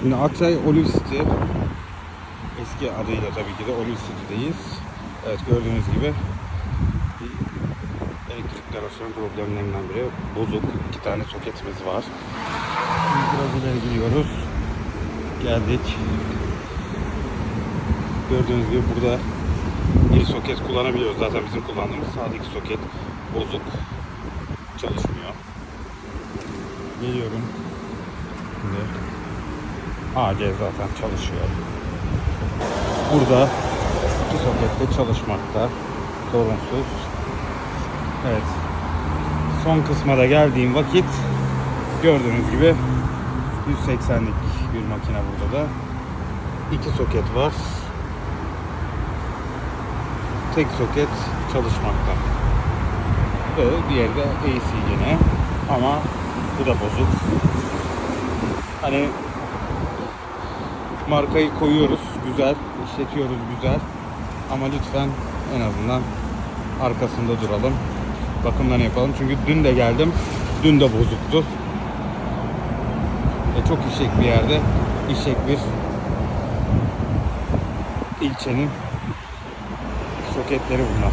Şimdi Akçay Olive City. Eski adıyla tabii ki de Olive City'deyiz. Evet gördüğünüz gibi elektrik garajının problemlerinden biri bozuk. iki tane soketimiz var. Şimdi biraz ileri gidiyoruz. Geldik. Gördüğünüz gibi burada bir soket kullanabiliyoruz. Zaten bizim kullandığımız sağdaki soket bozuk. Çalışmıyor. Geliyorum. Şimdi AC zaten çalışıyor. Burada iki soket de çalışmakta. Sorunsuz. Evet. Son kısma da geldiğim vakit gördüğünüz gibi 180'lik bir makine burada da. İki soket var. Tek soket çalışmakta. Ve diğeri de AC yine. Ama bu da bozuk. Hani markayı koyuyoruz güzel, işletiyoruz güzel. Ama lütfen en azından arkasında duralım. Bakımlarını yapalım. Çünkü dün de geldim. Dün de bozuktu. E, çok işlek bir yerde, işlek bir ilçenin soketleri bunlar.